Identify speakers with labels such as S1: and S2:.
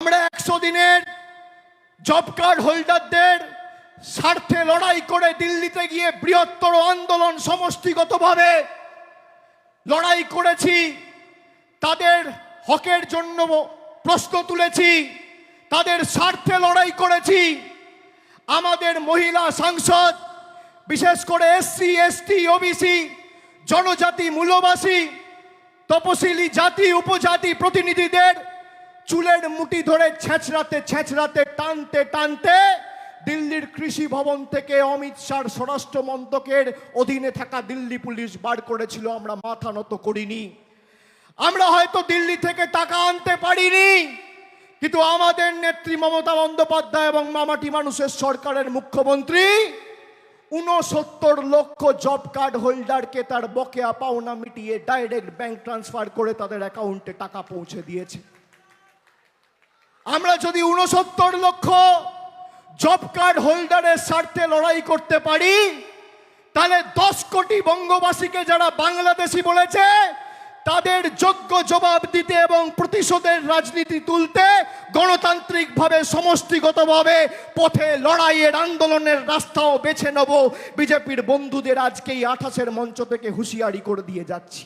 S1: আমরা একশো দিনের জব কার্ড হোল্ডারদের স্বার্থে লড়াই করে দিল্লিতে গিয়ে বৃহত্তর আন্দোলন সমষ্টিগতভাবে লড়াই করেছি, তাদের হকের জন্য প্রশ্ন তুলেছি, তাদের স্বার্থে লড়াই করেছি। আমাদের মহিলা সাংসদ, বিশেষ করে এসসি, এসটি, ওবিসি, জনজাতি, মূলবাসী, তপশিলি জাতি, উপজাতি প্রতিনিধিদের চুলের মুটি ধরে ছেঁচড়াতে ছেঁচড়াতে টানতে টানতে দিল্লির কৃষি ভবন থেকে অমিত শাহর স্বরাষ্ট্র মন্ত্রকের অধীনে থাকা দিল্লি পুলিশ বার করেছিল, আমরা মাথা নত করিনি। আমরা হয়তো দিল্লি থেকে টাকা আনতে পারিনি, কিন্তু আমাদের নেত্রী মমতা বন্দ্যোপাধ্যায় এবং মামাটি মানুষের সরকারের মুখ্যমন্ত্রী উনসত্তর লক্ষ জব কার্ড হোল্ডারকে তার বকেয়া পাওনা মিটিয়ে ডাইরেক্ট ব্যাংক ট্রান্সফার করে তাদের অ্যাকাউন্টে টাকা পৌঁছে দিয়েছে। আমরা যদি উনসত্তর লক্ষ জব কার্ড হোল্ডারের স্বার্থে লড়াই করতে পারি, তাহলে দশ কোটি বঙ্গবাসীকে যারা বাংলাদেশি বলেছে, তাদের যোগ্য জবাব দিতে এবং প্রতিশোধের রাজনীতি তুলতে গণতান্ত্রিকভাবে সমষ্টিগতভাবে পথে লড়াইয়ের আন্দোলনের রাস্তাও বেছে নেব। বিজেপির বন্ধুদের আজকেই আঠাশের মঞ্চ থেকে হুঁশিয়ারি করে দিয়ে যাচ্ছি।